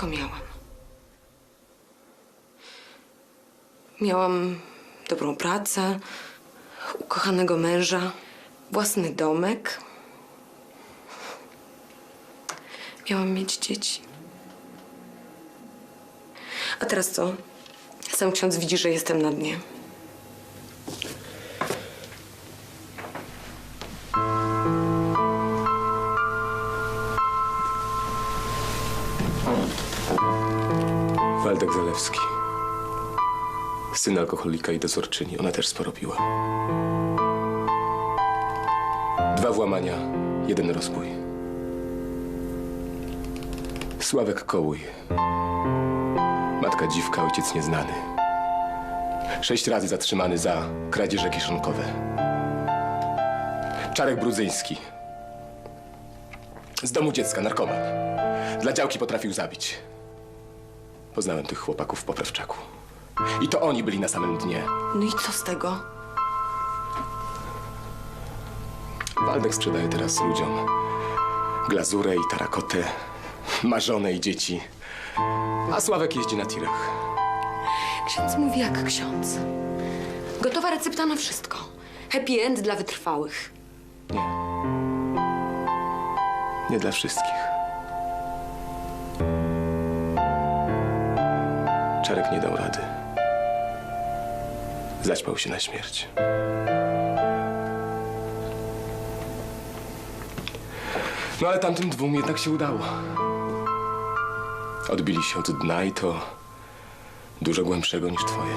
Wszystko miałam. Miałam dobrą pracę, ukochanego męża, własny domek. Miałam mieć dzieci. A teraz co? Sam ksiądz widzi, że jestem na dnie. Waldek Zalewski. Syn alkoholika i dozorczyni. Ona też sporo piła. Dwa włamania, jeden rozbój. Sławek Kołuj. Matka dziwka, ojciec nieznany. Sześć razy zatrzymany za kradzieże kieszonkowe. Czarek Brudzyński. Z domu dziecka, narkoman. Dla działki potrafił zabić. Poznałem tych chłopaków w poprawczaku. I to oni byli na samym dnie. No i co z tego? Waldek sprzedaje teraz ludziom glazurę i tarakotę, marzone i dzieci. A Sławek jeździ na tirach. Ksiądz mówi jak ksiądz. Gotowa recepta na wszystko. Happy end dla wytrwałych. Nie. Nie dla wszystkich. Czarek nie dał rady. Zaćpał się na śmierć. No ale tamtym dwóm jednak się udało. Odbili się od dna i to dużo głębszego niż twoje.